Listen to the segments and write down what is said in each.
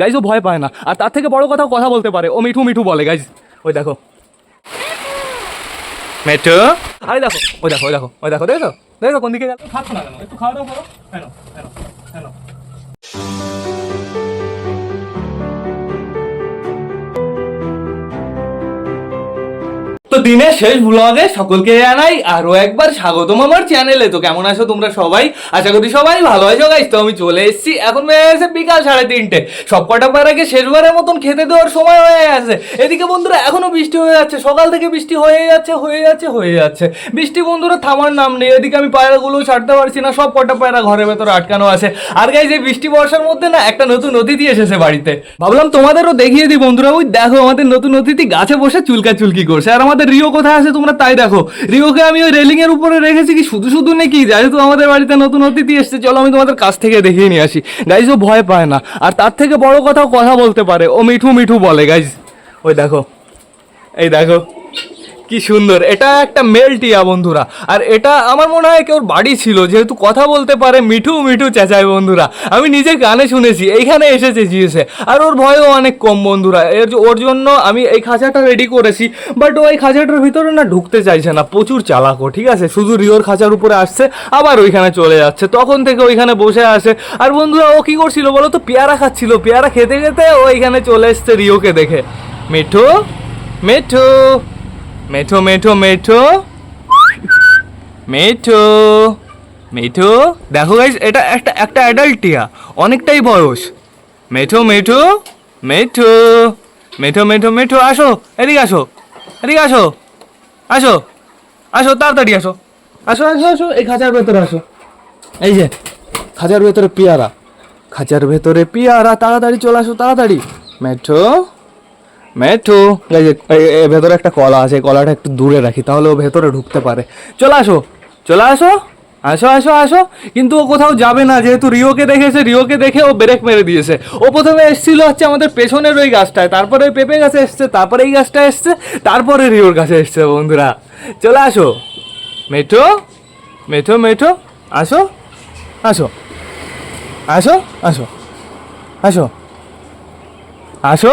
Guys ও ভয় পায় না। আর তার থেকে বড় কথা কথা বলতে পারে। ও মিঠু মিঠু বলে গাইজ ওই দেখো। মেঠু? আরে দেখো ওই দেখো ওই দেখো ওই দেখো দেখো দেখো কোন দিকে গেল? খাচ্ছ না কেন? একটু খাওয়া দাওয়া করো। কেন? কেন? কেন? দিনের শেষ ব্লগে সকলকে জানাই আরও একবার স্বাগতম আমার চ্যানেলে তো কেমন আছো তোমরা সবাই? আশা করি সবাই ভালো আছো গাইস তো আমি চলে এসেছি। এখন হয়ে গেছে বিকাল সাড়ে তিনটে। সব কটা পাড়াকে শেষবারের মতন খেতে দেওয়ার সময় হয়ে গেছে। এদিকে বন্ধুরা, এখনও বৃষ্টি হয়ে যাচ্ছে। সকাল থেকে বৃষ্টি হয়ে যাচ্ছে হয়ে যাচ্ছে হয়ে যাচ্ছে। বৃষ্টি বন্ধুরা, থামার নাম নেই। এদিকে আমি পায়রাগুলো ছাড়তে পারছি না। সব কটা পায়রা ঘরের ভেতরে আটকানো আছে। আর গাইজ এই বৃষ্টি বর্ষার মধ্যে না একটা নতুন অতিথি এসেছে বাড়িতে। ভাবলাম তোমাদেরও দেখিয়ে দিই বন্ধুরা। ওই দেখো, আমাদের নতুন অতিথি গাছে বসে চুলকা চুলকি করছে। আর আমাদের রিও কোথায় আছে তোমরা তাই দেখো। রিওকে আমি ওই রেলিং এর উপরে রেখেছি কি? শুধু শুধু নাকি? যেহেতু আমাদের বাড়িতে নতুন অতিথি এসছে। চলো, আমি তোমাদের কাছ থেকে দেখিয়ে নিয়ে আসি। গাইজ ও ভয় পায় না। আর তার থেকে বড় কথাও কথা বলতে পারে। ও মিঠু মিঠু বলে গাইজ ওই দেখো। এই দেখো। কি সুন্দর। এটা একটা মেল টিয়া বন্ধুরা। আর এটা আমার মনে হয় কেউ বাড়ি ছিল, যেহেতু কথা বলতে পারে মিঠু মিঠু চেঁচায়, বন্ধুরা। আমি নিজে গানে শুনেছি, এইখানে এসে চেঁচিয়েছে আর ওর ভয়ও অনেক কম, বন্ধুরা। এর ওর জন্য আমি এই খাঁচাটা রেডি করেছি বাট ও এই খাঁচাটার ভিতরে না ঢুকতে চাইছে না, প্রচুর চালাকো, ঠিক আছে? শুধু রিওর খাঁচার উপরে আসছে, আবার ওইখানে চলে যাচ্ছে। তখন থেকে ওইখানে বসে আসে আর বন্ধুরা, ও কি করছিল বলো তো? পেয়ারা খাচ্ছিল। পেয়ারা খেতে খেতে ও এইখানে চলে এসছে রিওকে দেখে। মিঠু? মিঠু? মেঠো মেঠো মেঠো। মেঠো মেঠো। দেখো গাইস এটা একটা একটা অ্যাডাল্ট টিয়া, অনেকটাই বয়স। মেঠো মেঠো মেঠো মেঠো মেঠো মেঠো, আসো, এদিকে আসো এদিকে আসো আসো আসো, তাড়াতাড়ি আসো। আসো আসো আসো, এই খাঁচার ভেতরে আসো। এই যে, খাঁচার ভেতরে পেয়ারা। খাঁচার ভেতরে পেয়ারা, তাড়াতাড়ি চলে আসো, তাড়াতাড়ি। মেঠো মেঠু। ভেতরে একটা কলা আছে কলাটা একটু দূরে রাখি, তাহলে ও ভেতরে ঢুকতে পারে। চলে আসো চলে আসো আসো আসো আসো। কিন্তু ও কোথাও যাবে না, যেহেতু রিওকে দেখেছে, রিওকে দেখে ও ব্রেক মেরে দিয়েছে। ও প্রথমে এসেছিল হচ্ছে আমাদের পেছনের ওই গাছটায়, তারপরে ওই পেঁপে গাছে এসছে, তারপরে এই গাছটা এসছে, তারপরে রিওর কাছে এসছে, বন্ধুরা। চলে আসো। মেঠো মেঠো মেঠো, আসো আসো আসো আসো আসো আসো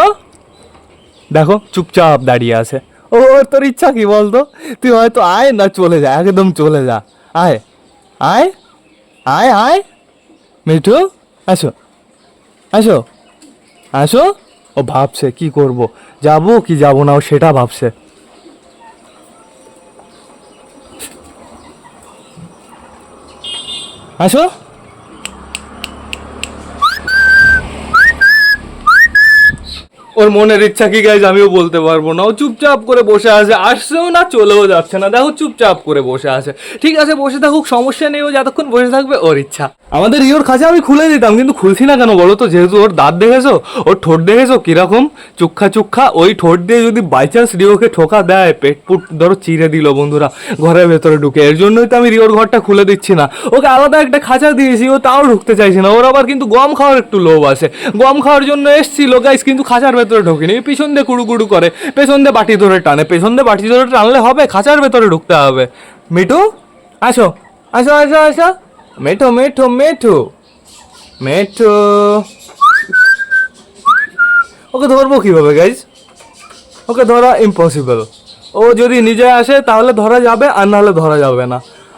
দেখো, চুপচাপ দাঁড়িয়ে আছে। ও, ওর তোর ইচ্ছা কি বলতো? তুই হয়তো আয় না চলে যা, একদম চলে যা। আয় আয় আয় আয়। মিঠু, আসো আসো আসো। ও ভাবছে, কি করব? যাব কি যাব না, ও সেটা ভাবছে। আসো। ওর মনের ইচ্ছা কি গাইজ আমিও বলতে পারব না। ও চুপচাপ করে বসে আছে। আসছেও না, চলেও যাচ্ছে না। দেখো, চুপচাপ করে বসে আছে। ঠিক আছে, বসে থাকুক, সমস্যা নেই। ও যতক্ষণ বসে থাকবে, ওর ইচ্ছা। আমাদের ইওর খাঁচা আমি খুলে দিতাম, কিন্তু খুলছি না কেন বলো তো? যেহেতু ওর দাঁত দেখেছ, ওর ঠোঁট দেখেছ, কীরকম? চুক্ষা চুক্ষা ওই ঠোঁট দিয়ে যদি বাই চান্স রিওকে ঠোকা দেয়, পেট পুট ধরো চিড়ে দিল বন্ধুরা, ঘরের ভেতরে ঢুকে। এর জন্যই তো আমি রিওর ঘরটা খুলে দিচ্ছি না। ওকে আলাদা একটা খাঁচা দিয়েছি, ও তাও ঢুকতে চাইছে না। ওর আবার কিন্তু গম খাওয়ার একটু লোভ আছে। গম খাওয়ার জন্য এসছিল গাইস কিন্তু খাঁচার ভেতরে ঢোকেনি, পিছন দিয়ে কুড়ু কুড়ু করে, পেছন দিয়ে বাটি ধরে টানে, পেছন দিয়ে বাটি ধরে টানলে হবে, খাঁচার ভেতরে ঢুকতে হবে। মিঠু, আসো আসো আসো আসো। মেঠো মেঠো মেঠো মেঠো। ওকে ধরবো কীভাবে গাইজ ওকে ধরা ইম্পসিবল ও যদি নিজে আসে, তাহলে ধরা যাবে, আর নাহলে ধরা যাবে না।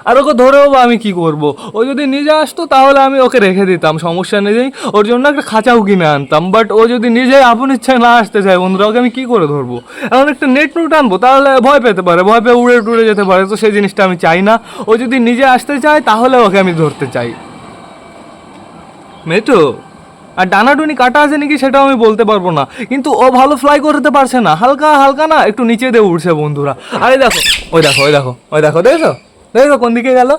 আর ওকে ধরেও বা আমি কি করব? ও যদি নিজে আসতো তাহলে আমি ওকে রেখে দিতাম, সমস্যা নেই। ওর জন্য একটা খাঁচাও কিনে আনতাম বাট ও যদি নিজে আপন ইচ্ছায় না আসতে চায়, বন্ধুরা, ওকে আমি কী করে ধরবো? এখন একটা নেট নুট আনব, তাহলে ভয় পেতে পারে, ভয় পেয়ে উড়ে টুড়ে যেতে পারে, তো সেই জিনিসটা আমি চাই না। ও যদি নিজে আসতে চায়, তাহলে ওকে আমি ধরতে চাই। মেটো আর ডানাডুনি কাটা আছে নাকি সেটাও আমি বলতে পারব না। কিন্তু ও ভালো ফ্লাই করতে পারছে না, হালকা হালকা না, একটু নিচে দিয়ে উঠছে বন্ধুরা। আরে দেখো, ওই দেখো ওই দেখো ওই দেখো, দেখেছ? দেখো কোন দিকে গেল?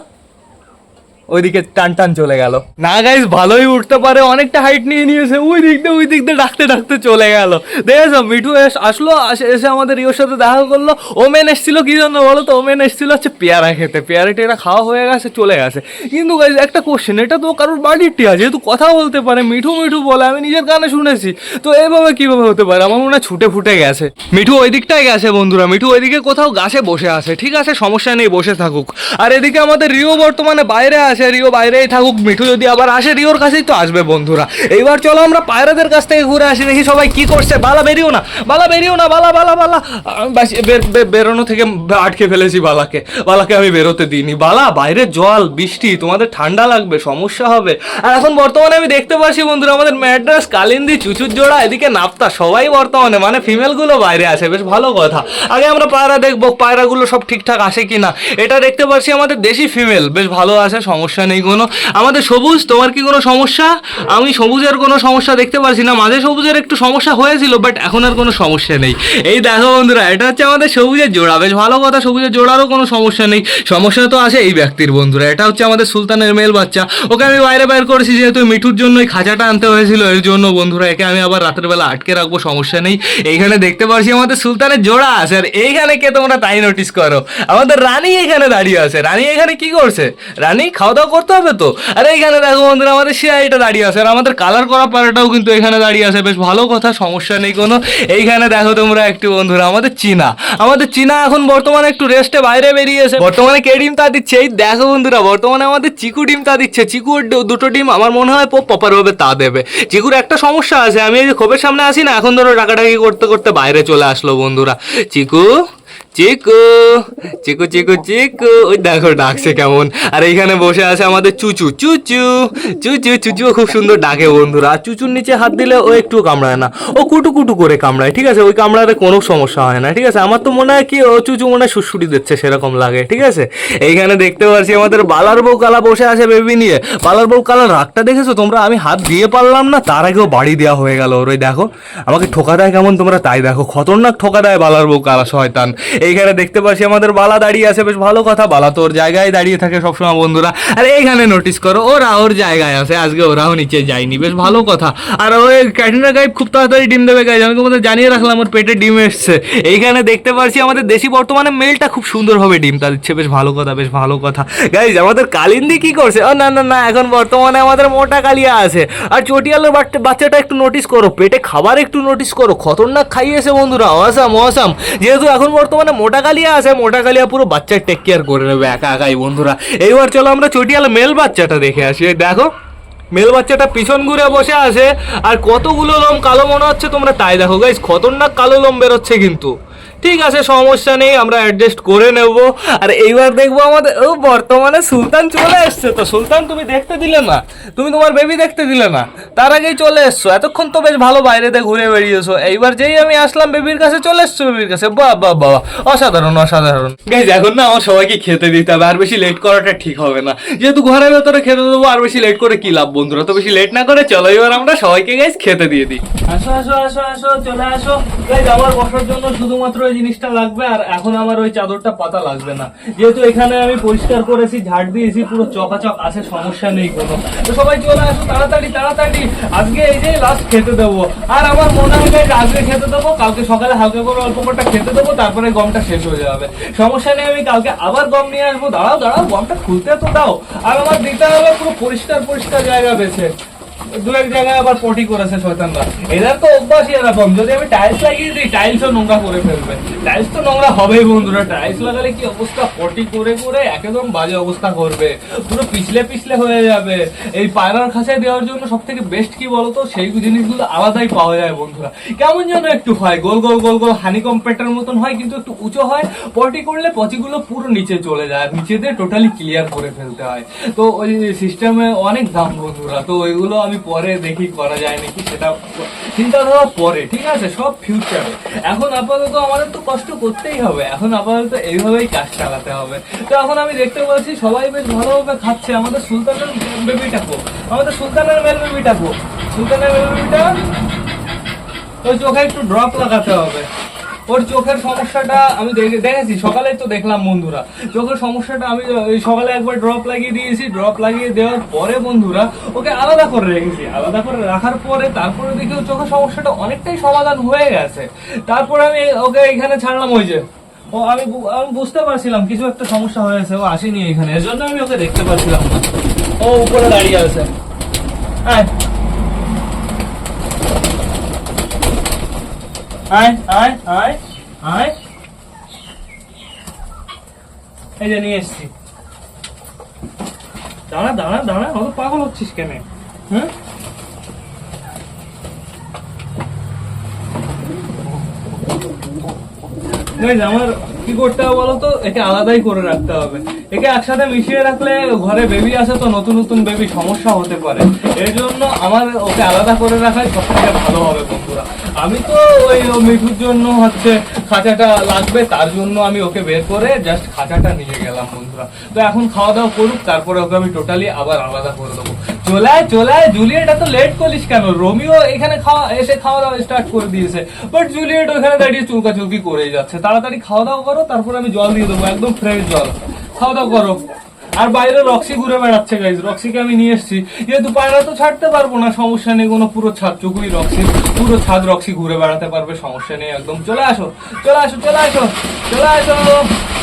ওইদিকে টান টান চলে গেল। না গাইজ ভালোই উঠতে পারে, অনেকটা হাইট নিয়ে নিয়েছে ওই দিক দিয়ে ওই দিক দিয়ে ডাকতে ডাকতে চলে গেল। দেখেছ মিঠু এস, আসলো, আসে- এসে আমাদের ইওর সাথে দেখা করল। ওমেন এসেছিল, কি জন্য বলো তো? ওমেন এসেছিল হচ্ছে পেয়ারা খেতে। পেয়ারা টেয়ারা খাওয়া হয়ে গেছে, চলে গেছে। কিন্তু গাইজ একটা কোশ্চেন এটা তো কারোর বাড়ির টিয়া, যেহেতু কথা বলতে পারে, মিঠু মিঠু বলে, আমি নিজের গানে শুনেছি। তো এইভাবে কীভাবে হতে পারে? আমার মনে হয় ছুটে ফুটে গেছে। মিঠু ওই দিকটাই গেছে, বন্ধুরা। মিঠু ওইদিকে কোথাও গাছে বসে আছে, ঠিক আছে? সমস্যা নেই, বসে থাকুক। আর এদিকে আমাদের রিও বর্তমানে বাইরে আছে। আসে রিও বাইরেই থাকুক, মিঠু যদি আবার আসে রিওর কাছেই তো আসবে বন্ধুরা। এইবার চলো আমরা পায়রাদের কাছ থেকে ঘুরে আসি, দেখি সবাই কি করছে। বালা, বেরিও না, বালা, বেরিও না, বালা বালা বালা। বেরোনো থেকে আটকে ফেলেছি বালাকে। বালাকে আমি বেরোতে দিইনি। বালা, বাইরে জল, বৃষ্টি, তোমাদের ঠান্ডা লাগবে, সমস্যা হবে। আর এখন বর্তমানে আমি দেখতে পাচ্ছি বন্ধুরা, আমাদের ম্যাড্রাস, কালিন্দি চুচুর জোড়া এদিকে নাপ্তা, সবাই বর্তমানে মানে ফিমেলগুলো বাইরে আসে বেশ ভালো কথা। আগে আমরা পায়রা দেখব, পায়রাগুলো সব ঠিকঠাক আসে কিনা। এটা দেখতে পাচ্ছি আমাদের দেশি ফিমেল, বেশ ভালো আছে, সমস্যা নেই কোনো। আমাদের সবুজ, তোমার কি কোনো সমস্যা? আমি সবুজের কোনো সমস্যা দেখতে পারছি না। মাঝে সবুজের একটু সমস্যা হয়েছিল বাট এখন আর কোনো সমস্যা নেই। এই দেখো বন্ধুরা, এটা হচ্ছে আমাদের সবুজের জোড়া। বেশ ভালো কথা, সবুজের জোড়ারও কোনো সমস্যা নেই। সমস্যা তো আছে এই ব্যক্তির বন্ধুরা। এটা হচ্ছে আমাদের সুলতানের মেল বাচ্চা। ওকে আমি বাইরে বাইর করেছি, যেহেতু মিঠুর জন্য এই খাঁচাটা আনতে হয়েছিল, এর জন্য বন্ধুরা একে আমি আবার রাতের বেলা আটকে রাখব, সমস্যা নেই। এইখানে দেখতে পাচ্ছি আমাদের সুলতানের জোড়া আছে, আর এইখানে কে তোমরা তাই নোটিস করো? আমাদের রানী এখানে দাঁড়িয়ে আছে। রানী এখানে কি করছে? রানী খাওয়া দাওয়া করতে হবে তো? আর এইখানে দেখো বন্ধুরা, আমাদের শিয়াইটা দাঁড়িয়ে আছে, আর আমাদের কালার করা পাড়াটাও কিন্তু এখানে দাঁড়িয়ে আছে। বেশ ভালো কথা, সমস্যা নেই কোনো। এইখানে দেখো তোমরা একটু বন্ধুরা, আমাদের চীনা। আমাদের চীনা এখন বর্তমানে একটু রেস্টে বাইরে বেরিয়েছে বর্তমানে কে ডিম তা দিচ্ছে? এই দেখো বন্ধুরা, বর্তমানে আমাদের চিকু ডিম তা দিচ্ছে। চিকুর দুটো ডিম আমার মনে হয় প্রপার ভাবে তা দেবে। চিকুর একটা সমস্যা আছে, আমি এই যে খোপের সামনে আসি না, এখন ধরো ডাকাডাকি করতে করতে বাইরে চলে আসলো বন্ধুরা। চিকু? চিকু চিকু চিকু চিকু। ওই দেখো ডাকছে কেমন। আর এইখানে বসে আছে আমাদের চুচু। চুচু চুচু চুচু খুব সুন্দর ডাকে বন্ধুরা। আর চুচুর নিচে হাত দিলে ও একটু কামড়ায় না। ও কুটু কুটু করে কামড়ায়, ঠিক আছে? ওই কামড়াতে কোনো সমস্যা হয় না, ঠিক আছে? আমার তো মনে হয় কি, ও চুচু মনে হয় সুসুরি দিচ্ছে, সেরকম লাগে, ঠিক আছে? এইখানে দেখতে পাচ্ছি আমাদের বালার বউ কালা বসে আছে বেবি নিয়ে। বালার বউ কালার রাগটা দেখেছ তোমরা? আমি হাত দিয়ে পারলাম না, তার আগেও বাড়ি দেওয়া হয়ে গেল ওর। ওই দেখো, আমাকে ঠোকা দেয় কেমন তোমরা তাই দেখো। খতরনাক ঠোকা দেয় বালার বউ কালা, শয়তান। এইখানে দেখতে পাচ্ছি আমাদের বালা দাঁড়িয়ে আছে, বেশ ভালো কথা। বালা তো ওর জায়গায় দাঁড়িয়ে থাকে সবসময়, বন্ধুরা। আর এইখানে নোটিস করো ওরা ওর জায়গায় আছে, আজকে ওরাও নিচে যায়নি, বেশ ভালো কথা। আর ওই ক্যাটরিনা গাইব খুব তাড়াতাড়ি ডিম দেবে গাইজ আমি তোমাদের জানিয়ে রাখলাম, ওর পেটে ডিম এসছে। এইখানে দেখতে পাচ্ছি আমাদের দেশি বর্তমানে মেলটা খুব সুন্দরভাবে ডিমটা দিচ্ছে, বেশ ভালো কথা, বেশ ভালো কথা। গাইজ আমাদের কালিন্দি কি করছে? ও না না না, এখন বর্তমানে আমাদের মোটা কালিয়া আছে। আর চটিয়ালের বাচ্চা- বাচ্চাটা একটু নোটিস করো, পেটে খাবার একটু নোটিস করো, খতরনাক খাইয়েছে, বন্ধুরা অসাম অসাম যেহেতু এখন বর্তমানে মোটা কালিয়া আছে, মোটা কালিয়া পুরো বাচ্চার টেক কেয়ার করে নেবে একা একাই বন্ধুরা। এইবার চলো আমরা চটিয়াল মেল বাচ্চাটা দেখে আসি। দেখো, মেল বাচ্চাটা পিছন ঘুরে বসে আছে, আর কতগুলো লোম কালো মনে হচ্ছে তোমরা তাই দেখো। গাইস খতরনাক কালো লোম বেরোচ্ছে কিন্তু। ঠিক আছে, সমস্যা নেই, আমরা অ্যাডজাস্ট করে নেব। আর এইবার দেখব আমাদের, ও, বর্তমানে সুলতান চলে এসছে তো। সুলতান, তুমি দেখতে দিলে না? তুমি তোমার বেবি দেখতে দিলে না? তার আগেই চলে এসছো। এতক্ষণ তো বেশ ভালো বাইরে বাইরেতে ঘুরে বেরিয়েছো এইবার যেই আমি আসলাম বেবির কাছে চলে এসছো বেবির কাছে। বাহ বাহ বাহ অসাধারণ অসাধারণ। গাইজ এখন না, আমার সবাইকে খেতে দিতে হবে। আর বেশি লেট করাটা ঠিক হবে না। যেহেতু ঘরের ভেতরে খেতে দেবো, আর বেশি লেট করে কি লাভ বন্ধুরা? তো বেশি লেট না করে চলো, এবার আমরা সবাইকে গাইজ খেতে দিয়ে দিই। আসো আসো আসো আসো, চলে আসো। গাইজ আমার বসার জন্য শুধুমাত্র ওই জিনিসটা লাগবে আর এখন আমার ওই চাদরটা পাতা লাগবে না। যেহেতু এখানে আমি পরিষ্কার করেছি, ঝাড় দিয়েছি, পুরো চকাচক আছে, সমস্যা নেই কোনো। তো সবাই চলে আসো, তাড়াতাড়ি তাড়াতাড়ি। আজকে এই যে লাস্ট খেতে দেবো। আর আমার মনে হয় আজকে খেতে দেবো, কালকে সকালে হালকা করে অল্প করে খেতে দেবো, তারপরে গমটা শেষ হয়ে যাবে। সমস্যা নেই, আমি কালকে আবার গম নিয়ে আসব। দাঁড়াও দাঁড়াও, গমটা খুলতে তো দাও। আর আমার দিতে হবে পুরো পরিষ্কার পরিষ্কার জায়গা বেছে। দু এক জায়গায় আবার পটি করেছে শয়তানরা। এদের তো অভ্যাসই এরকম, যদি আমি টাইলস লাগিয়ে দিই টাইলসও নোংরা করে ফেলবে। টাইলস তো নোংরা হবেই বন্ধুরা টাইলস লাগালে কি অবস্থা? পটি করে করে একদম বাজে অবস্থা করবে। পুরো পিছলে পিছলে হয়ে যাবে। এই পায়রার দেওয়ার জন্য সব থেকে বেস্ট কি বলতো? সেই জিনিসগুলো আলাদাই পাওয়া যায় বন্ধুরা। কেমন যেন একটু হয়, গোল গোল গোল গোল হানি কম্পেটার মতন হয়, কিন্তু একটু উঁচু হয়। পটি করলে পচিগুলো পুরো নিচে চলে যায়, আর নিচে দিয়ে টোটালি ক্লিয়ার করে ফেলতে হয়। তো ওই সিস্টেমে অনেক দাম বন্ধুরা, তো ওইগুলো আমি পরে দেখি করা যায় নাকি সেটা চিন্তাধারা পরে, ঠিক আছে? সব ফিউচারে এখন আপাতত আমাদের তো কষ্ট করতেই হবে। এখন আপাতত এইভাবেই কাজ চালাতে হবে। তো এখন আমি দেখতে পাচ্ছি সবাই বেশ ভালোভাবে খাচ্ছে। আমাদের সুলতানের বেবিটাকো আমাদের সুলতানের মেল বেবিটাকো সুলতানের মেল বেবিটা ওই চোখে একটু ড্রপ লাগাতে হবে। ওর চোখের সমস্যাটা আমি দেখে- দেখেছি সকালে তো দেখলাম বন্ধুরা। চোখের সমস্যাটা আমি সকালে একবার ড্রপ লাগিয়ে দিয়েছি ড্রপ লাগিয়ে দেওয়ার পরে বন্ধুরা, ওকে আলাদা করে রেখেছি। আলাদা করে রাখার পরে তারপরে দেখি ওর চোখের সমস্যাটা অনেকটাই সমাধান হয়ে গেছে। তারপরে আমি ওকে এখানে ছাড়লাম ওই যে। ও, আমি আমি বুঝতে পারছিলাম কিছু একটা সমস্যা হয়েছে ও আসেনি এখানে। এর জন্য আমি ওকে দেখতে পারছিলাম না। ও উপরে দাঁড়িয়ে আছে। হ্যাঁ আয় আয় আয় আয় এই যে নিয়ে এসছি। দাঁড়া দাঁড়া দাঁড়া, অত পাগল হচ্ছিস কেন? হ্যাঁ আমার কি করতে হবে বলতো একে আলাদাই করে রাখতে হবে। একে একসাথে মিশিয়ে রাখলে ঘরে বেবি আসে তো নতুন নতুন বেবি সমস্যা হতে পারে। এর জন্য আমার ওকে আলাদা করে রাখাই সব থেকে ভালো হবে বন্ধুরা। আমি তো ওই মিঠুর জন্য হচ্ছে খাঁচাটা লাগবে, তার জন্য আমি ওকে বের করে জাস্ট খাঁচাটা নিয়ে গেলাম বন্ধুরা। তো এখন খাওয়া দাওয়া করুক, তারপরে ওকে আমি টোটালি আবার আলাদা করে দেবো। চলে আয় চলে আয়, জুলিয়েট, এত লেট করিস কেন? রোমিও এখানে খাওয়া, এসে খাওয়া দাওয়া স্টার্ট করে দিয়েছে। বাট জুলিয়েট ওখানে দাঁড়িয়ে চুলকা চুলকি করেই যাচ্ছে। তাড়াতাড়ি খাওয়া দাওয়া করো, তারপরে আমি জল দিয়ে দেবো, একদম ফ্রেশ জল। খাওয়া দাওয়া করো। আর বাইরে রক্সি ঘুরে বেড়াচ্ছে গাইজ রক্সিকে আমি নিয়ে এসেছি। যেহেতু পায়রা তো ছাড়তে পারব না, সমস্যা নেই, কোনো পুরো ছাদ ছাদটুকুই রক্সি, পুরো ছাদ রক্সি ঘুরে বেড়াতে পারবে, সমস্যা নেই একদম। চলে আসো চলে আসো চলে আসো চলে আসো।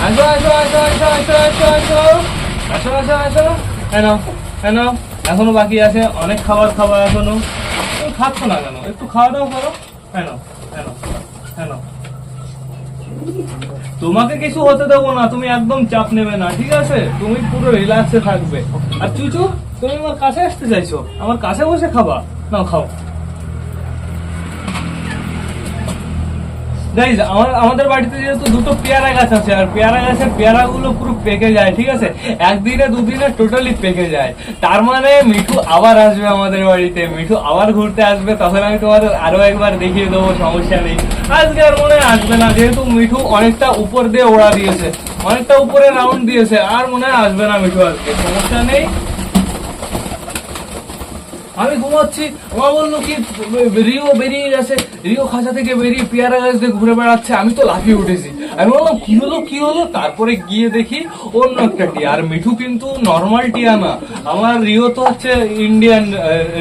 আসো আসো আসো আসো আসো আসো আসো। আসো আসো আসো। কেন কেন এখনও বাকি আছে, অনেক খাবার খাবার এখনও। তুমি খাচ্ছ না কেন? একটু খাওয়া দাওয়া করো। কেন কেন কেন তোমাকে কিছু হতে দেবো না, তুমি একদম চাপ নেবে না, ঠিক আছে? তুমি পুরো রিল্যাক্সে থাকবে। আর চুচু, তুমি আমার কাছে আসতে চাইছো। আমার কাছে বসে খাবা। না খাও। গাইজ আমার, আমাদের বাড়িতে যেহেতু দুটো পেয়ারা গাছ আছে, আর পেয়ারা গাছের পেয়ারাগুলো পুরো পেকে যায়, ঠিক আছে? একদিনে, দুদিনে টোটালি পেকে যায়। তার মানে মিঠু আবার আসবে আমাদের বাড়িতে, মিঠু আবার ঘুরতে আসবে, তখন আমি তোমাদের আরও একবার দেখিয়ে দেবো, সমস্যা নেই। আজকে আর মনে আসবে না, যেহেতু মিঠু অনেকটা উপর দিয়ে ওড়া দিয়েছে, অনেকটা উপরে রাউন্ড দিয়েছে, আর মনে হয় আসবে না মিঠু আজকে, সমস্যা নেই। আমি ঘুমাচ্ছি, আমার বলল কি, রিও বেরিয়ে গেছে, রিও খাঁচা থেকে বেরিয়ে পেয়ারা গাছ দিয়ে ঘুরে বেড়াচ্ছে, আমি তো লাফিয়ে উঠেছি। আমি বললাম, কি হলো কি হলো? তারপরে গিয়ে দেখি অন্য একটা টিয়া, আর মিঠু কিন্তু নর্মাল টিয়া না। আমার রিও তো হচ্ছে ইন্ডিয়ান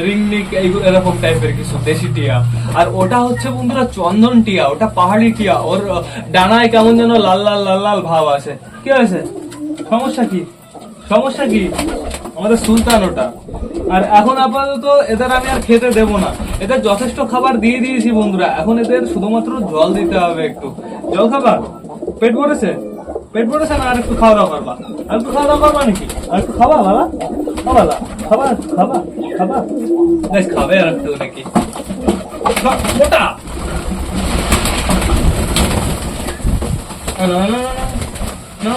রিংনিক এরকম টাইপের কিছু, দেশি টিয়া। আর ওটা হচ্ছে বন্ধুরা চন্দন টিয়া, ওটা পাহাড়ি টিয়া, ওর ডানায় কেমন যেন লাল লাল লাল লাল ভাব আছে কি হয়েছে? সমস্যা কি? সমস্যা কি? আমাদের সুলতান ওটা আর এখন আপাতত এদের আমি আর খেতে দেব না এদের যথেষ্ট খাবার দিয়ে দিয়েছি বন্ধুরা এখন এদের শুধুমাত্র জল দিতে হবে একটু জল খাবা পেট ভরেছে পেট ভরেছে না আর একটু খাওয়া দাওয়া করবা আর একটু খাওয়া দাওয়া করবা নাকি আর একটু খাবা বাবা খাবা খাবা খাবা খাবা খাবে আর একটু নাকি মোটা না,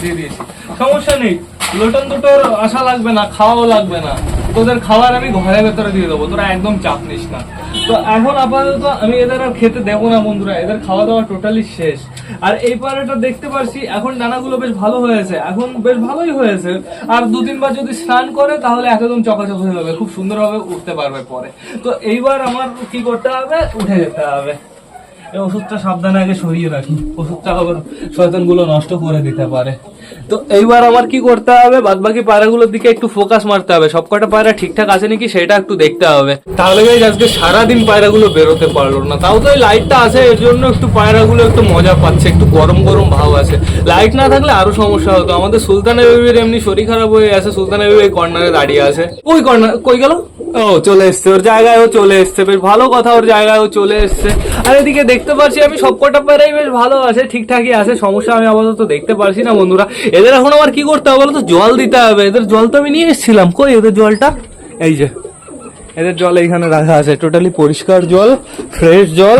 দিয়ে দিয়েছি সমস্যা নেই লোটন দুটোর আশা লাগবে না, খাওয়াও লাগবে না। তোদের খাবার আমি ঘরের ভেতরে দিয়ে দেবো, তোরা একদম চাপ নিস না। তো এখন আপাতত আমি এদের আর খেতে দেবো না, বন্ধুরা, এদের খাওয়া দাওয়া টোটালি শেষ। আর এই পাড়াটা দেখতে পারছি, এখন ডানাগুলো বেশ ভালো হয়েছে, এখন বেশ ভালোই হয়েছে। আর দু তিনবার যদি স্নান করে, তাহলে একদম চকাচক হয়ে যাবে, খুব সুন্দরভাবে উঠতে পারবে পরে। তো এইবার আমার কি করতে হবে? উঠে যেতে হবে। এই ওষুধটা সাবধানে আগে সরিয়ে রাখি, ওষুধটা আবার শয়তানগুলো নষ্ট করে দিতে পারে। তো এইবার আবার কি করতে হবে? বাদ বাকি পায়রাগুলোর দিকে একটু ফোকাস মারতে হবে। সবকটা পায়রা ঠিকঠাক আছে নাকি সেটা একটু দেখতে হবে। তাহলে গাইজ আজকে সারাদিন পায়রাগুলো বেরোতে পারল না। তাও তো এই লাইটটা আছে, এর জন্য একটু পায়রাগুলো একটু মজা পাচ্ছে, একটু গরম গরম ভাব আছে। লাইট না থাকলে আরও সমস্যা হতো। আমাদের সুলতানের বেবির এমনি শরীর খারাপ হয়ে আছে সুলতানের বেবি এই কর্নারে দাঁড়িয়ে আছে। ওই কর্নার কই গেল? ও, চলে এসছে। ওর জায়গায় ও চলে এসছে। বেশ ভালো কথা, ওর জায়গায় ও চলে এসছে। আর এদিকে দেখতে পারছি আমি সবকটা পায়রাই বেশ ভালো আছে, ঠিকঠাকই আছে, সমস্যা আমি আপাতত দেখতে পারছি না বন্ধুরা। এদের এখন আমার কি করতে হবে তো? জল দিতে হবে। এদের জল তো আমি নিয়ে এসেছিলাম। কই এদের জলটা? এই যে, এদের জল এইখানে রাখা আছে। টোটালি পরিষ্কার জল ফ্রেশ জল।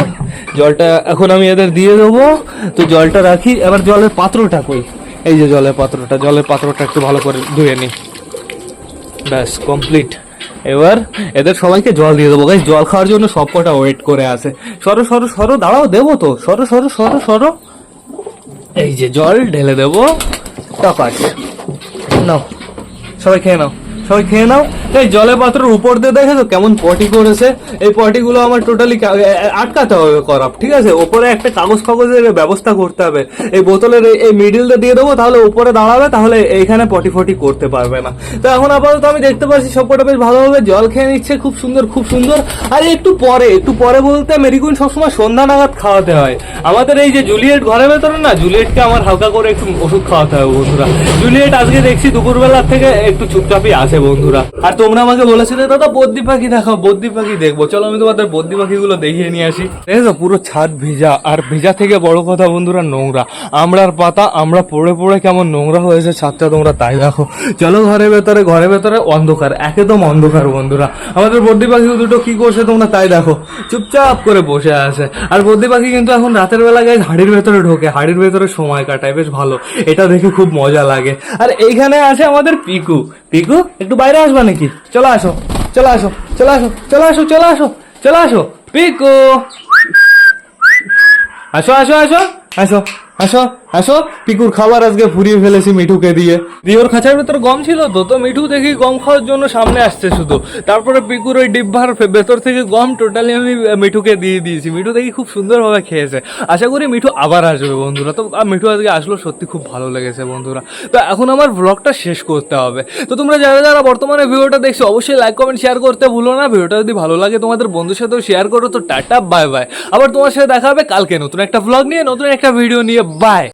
জলটা এখন আমি এদের দিয়ে দেবো। তো জলটা রাখি। এবার জলের পাত্রটা কই? এই যে জলের পাত্রটা। জলের পাত্রটা একটু ভালো করে ধুয়ে নিই ব্যাস কমপ্লিট এবার এদের সবাইকে জল দিয়ে দেবো। গাইস জল খাওয়ার জন্য সব কটা ওয়েট করে আছে। সরো সরো সরো, দাঁড়াও, দেবো তো। সরো সরো সরো সরো। এই যে জল ঢেলে দেবো। টপাস নাও, সবাই খেয়ে নাও। সবাই খেয়ে নাও। এই জলের পাত্রের উপর দিয়ে দেখে তো কেমন পটি করেছে। এই পটিগুলো আমার টোটালি আটকাতে হবে করাপ, ঠিক আছে? ওপরে একটা কাগজ কাগজের ব্যবস্থা করতে হবে। এই বোতলের এই- এই মিডিলটা দিয়ে দেবো, তাহলে উপরে দাঁড়াবে, তাহলে এইখানে পটি ফটি করতে পারবে না। তো এখন আপাতত আমি দেখতে পাচ্ছি সবকটা বেশ ভালোভাবে জল খেয়ে নিচ্ছে, খুব সুন্দর খুব সুন্দর। আর একটু পরে একটু পরে বলতে মেরিকুইন সবসময় সন্ধ্যা নাগাদ খাওয়াতে হয়। আমাদের এই যে জুলিয়েট ঘরের ভেতরে না, জুলিয়েটকে আমার হালকা করে একটু ওষুধ খাওয়াতে হবে বন্ধুরা। জুলিয়েট আজকে দেখছি দুপুরবেলার থেকে একটু চুপচাপই আছে বন্ধুরা। আর তোমরা আমাকে বলেছিলে, দাদা বদ্যি পাখি দেখাও বদ্যি পাখি দেখব। চলো, আমি তোমাদের বদ্যি পাখিগুলো দেখিয়ে নিয়ে আসি। দেখো পুরো ছাদ ভিজা, আর ভিজা থেকে বড় কথা বন্ধুরা, নোংরা। আমরার পাতা, আমরা পড়ে পড়ে কেমন নোংরা হয়েছে ছাদটা তোমরা তাই দেখো। চলো, ঘরের ভেতরে ঘরের ভেতরে অন্ধকার, একদম অন্ধকার বন্ধুরা। আমাদের বদ্যি পাখি দুটো কি করছে তোমরা তাই দেখো। চুপচাপ করে বসে আছে। আর বদ্যি পাখি কিন্তু এখন রাতের বেলা গায়ে হাড়ির ভেতরে ঢোকে, হাড়ির ভেতরে সময় কাটায়, বেশ ভালো। এটা দেখে খুব মজা লাগে। আর এইখানে আছে আমাদের পিকু। পিকু একটু বাইরে আসবা নাকি? চলে আসো চলে আসো চলে আসো চলে আসো চলে আসো চলে আসো। পিকো। আসো আসো আসো আসো। আসো আসো পিকুর খাবার আজকে ফুরিয়ে ফেলেছি মিঠুকে দিয়ে। দিয়ে ওর খাঁচার ভেতর গম ছিল তো তো মিঠু দেখি গম খাওয়ার জন্য সামনে আসছে শুধু। তারপরে পিকুর ওই ডিব্বার ভেতর থেকে গম টোটালি আমি মিঠুকে দিয়ে দিয়েছি। মিঠু দেখি খুব সুন্দরভাবে খেয়েছে। আশা করি মিঠু আবার আসবে বন্ধুরা। তো মিঠু আজকে আসলো, সত্যি খুব ভালো লেগেছে বন্ধুরা। তো এখন আমার ব্লগটা শেষ করতে হবে। তো তোমরা যারা যারা বর্তমানে ভিডিওটা দেখছ, অবশ্যই লাইক কমেন্ট শেয়ার করতে ভুলো না। ভিডিওটা যদি ভালো লাগে তোমাদের বন্ধুর সাথেও শেয়ার করো। তো টাটা বাই বাই আবার তোমার সাথে দেখা হবে কালকে নতুন একটা ব্লগ নিয়ে, নতুন একটা ভিডিও নিয়ে। Bye.